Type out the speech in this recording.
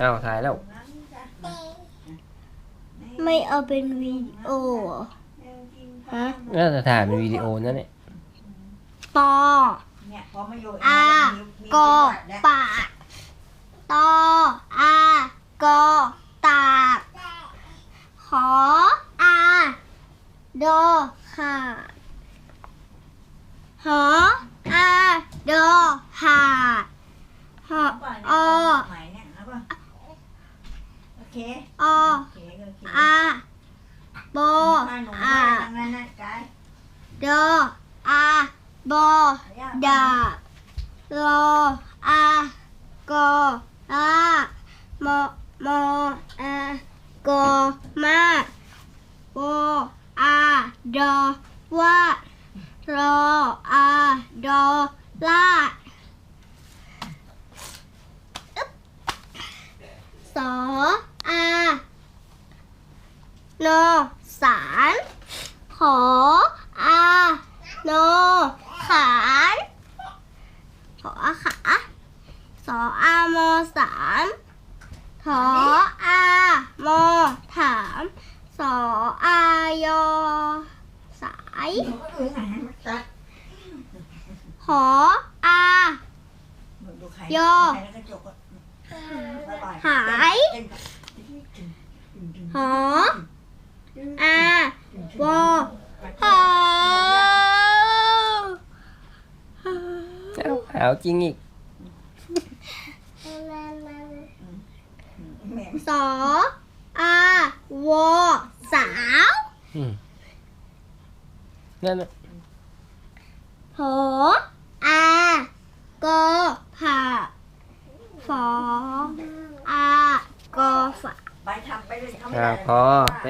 อ้าวถ่ายแล้ว ไม่เอาเป็นวิดีโอเหรอฮะน่าจะถ่ายเป็นวิดีโอนั่นแหละปอเนี่ยพอมาอยู่อามีมีกอประวัติแล้วปากตออากอตากขออาโดขาดหออาโดขาดหอเอ เคอโอเคโอเคอาโบมีผ้าหนูอาผ้าทั้งนั้นนะกายโดอาโบดาโลอากออามอมออากอมาโวอาดอวาดรออาดอลาดอึ๊บสออา โนสารขออาโนขานขอขาสออามอสามถออามอถามสออายอสายเออไหนมันจัดหออาดูใครโยใครแล้วก็จกอะบ๊ายบายหายเต้นหออาวอหอ เอ้าหาวจริงอีกแม่สออาวอสาวอืมนั่นน่ะหออากอผ่าฟออากอฝา ไปทำไปเลยทำไม่อ่าได้ พอ